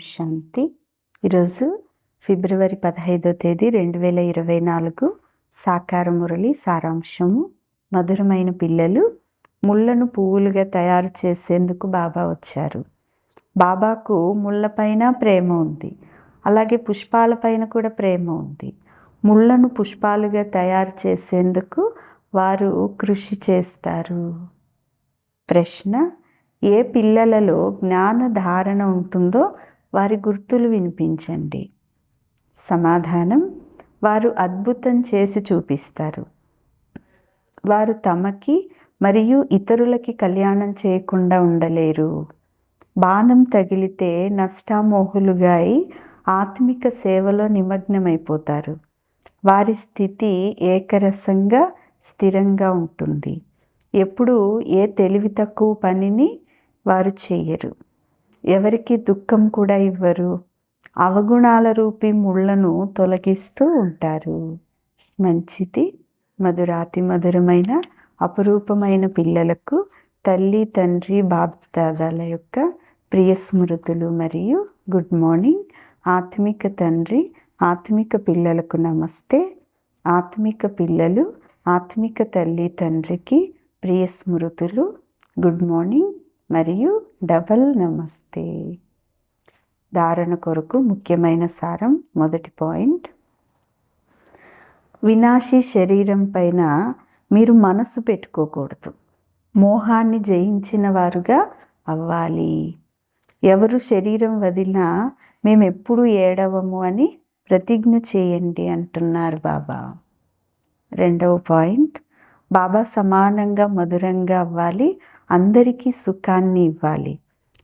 శాంతి. ఈరోజు ఫిబ్రవరి పదహైదో తేదీ రెండు వేల ఇరవై నాలుగు సాకార మురళి సారాంశము. మధురమైన పిల్లలు ముళ్ళను పువ్వులుగా తయారు చేసేందుకు బాబా వచ్చారు. బాబాకు ముళ్ళపైన ప్రేమ ఉంది. అలాగే పుష్పాలపైన కూడా ప్రేమ ఉంది. ముళ్ళను పుష్పాలుగా తయారు చేసేందుకు వారు కృషి చేస్తారు. ప్రశ్న ఏ పిల్లలలో జ్ఞాన ధారణ ఉంటుందో వారి గుర్తులు వినిపించండి. సమాధానం వారు అద్భుతం చేసి చూపిస్తారు. వారు తమకి మరియు ఇతరులకి కళ్యాణం చేయకుండా ఉండలేరు. బాణం తగిలితే నష్టామోహులుగా అయి ఆత్మిక సేవలో నిమగ్నమైపోతారు. వారి స్థితి ఏకరసంగా స్థిరంగా ఉంటుంది. ఎప్పుడు ఏ తెలివి తక్కువ పనిని వారు చేయరు. ఎవరికి దుఃఖం కూడా ఇవ్వరు. అవగుణాల రూపి ముళ్ళను తొలగిస్తూ ఉంటారు. మంచిది మధురాతి మధురమైన అపురూపమైన పిల్లలకు తల్లి తండ్రి బాబ్దాదాల యొక్క ప్రియ స్మృతులు మరియు గుడ్ మార్నింగ్. ఆత్మిక తండ్రి ఆత్మిక పిల్లలకు నమస్తే. ఆత్మిక పిల్లలు ఆత్మిక తల్లి తండ్రికి ప్రియ స్మృతులు గుడ్ మార్నింగ్ మరియు డబల్ నమస్తే. ధారణ కొరకు ముఖ్యమైన సారం మొదటి పాయింట్. వినాశీ శరీరం పైన మీరు మనసు పెట్టుకోకూడదు. మోహాన్ని జయించిన వారుగా అవ్వాలి. ఎవరు శరీరం వదిలినా మేము ఎప్పుడు ఏడవము అని ప్రతిజ్ఞ చేయండి అంటున్నారు బాబా. రెండవ పాయింట్. బాబా సమానంగా మధురంగా అవ్వాలి. అందరికీ సుఖాన్ని ఇవ్వాలి.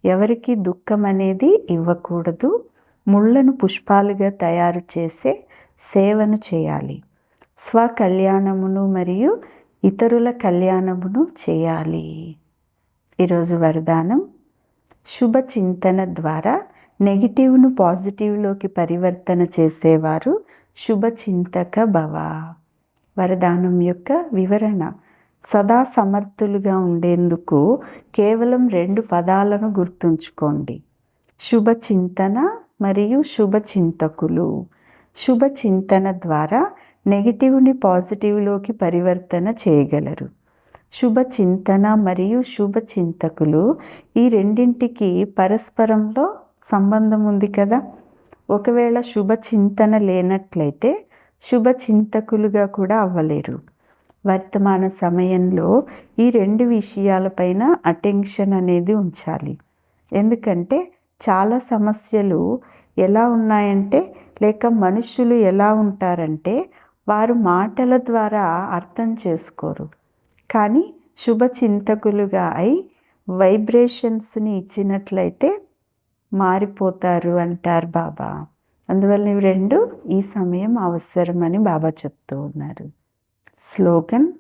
ఎవరికి దుఃఖం అనేది ఇవ్వకూడదు. ముళ్ళను పుష్పాలుగా తయారు చేసే సేవను చేయాలి. స్వకళ్యాణమును మరియు ఇతరుల కళ్యాణమును చేయాలి. ఈరోజు వరదానం. శుభ చింతన ద్వారా నెగిటివ్ను పాజిటివ్లోకి పరివర్తన చేసేవారు శుభచింతక భవ. వరదానం యొక్క వివరణ. సదా సమర్థులుగా ఉండేందుకు కేవలం రెండు పదాలను గుర్తుంచుకోండి. శుభ చింతన మరియు శుభ చింతకులు. శుభ చింతన ద్వారా నెగిటివ్ని పాజిటివ్లోకి పరివర్తన చేయగలరు. శుభ చింతన మరియు శుభ చింతకులు ఈ రెండింటికి పరస్పరంలో సంబంధం ఉంది కదా? ఒకవేళ శుభ చింతన లేనట్లయితే శుభ చింతకులుగా కూడా అవ్వలేరు. వర్తమాన సమయంలో ఈ రెండు విషయాలపైన అటెన్షన్ అనేది ఉంచాలి. ఎందుకంటే చాలా సమస్యలు ఎలా ఉన్నాయంటే లేక మనుషులు ఎలా ఉంటారంటే వారు మాటల ద్వారా అర్థం చేసుకోరు. కానీ శుభచింతకులుగా అయి వైబ్రేషన్స్ని ఇచ్చినట్లయితే మారిపోతారు అంటారు బాబా. అందువల్ల ఇవి రెండు ఈ సమయం అవసరమని బాబా చెప్తూ ఉన్నారు. స్లోగన్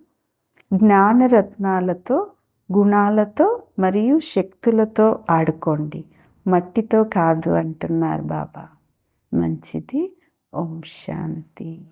జ్ఞానరత్నాలతో గుణాలతో మరియు శక్తులతో ఆడుకోండి. మట్టితో కాదు అంటున్నారు బాబా. మంచిది. ఓం శాంతి.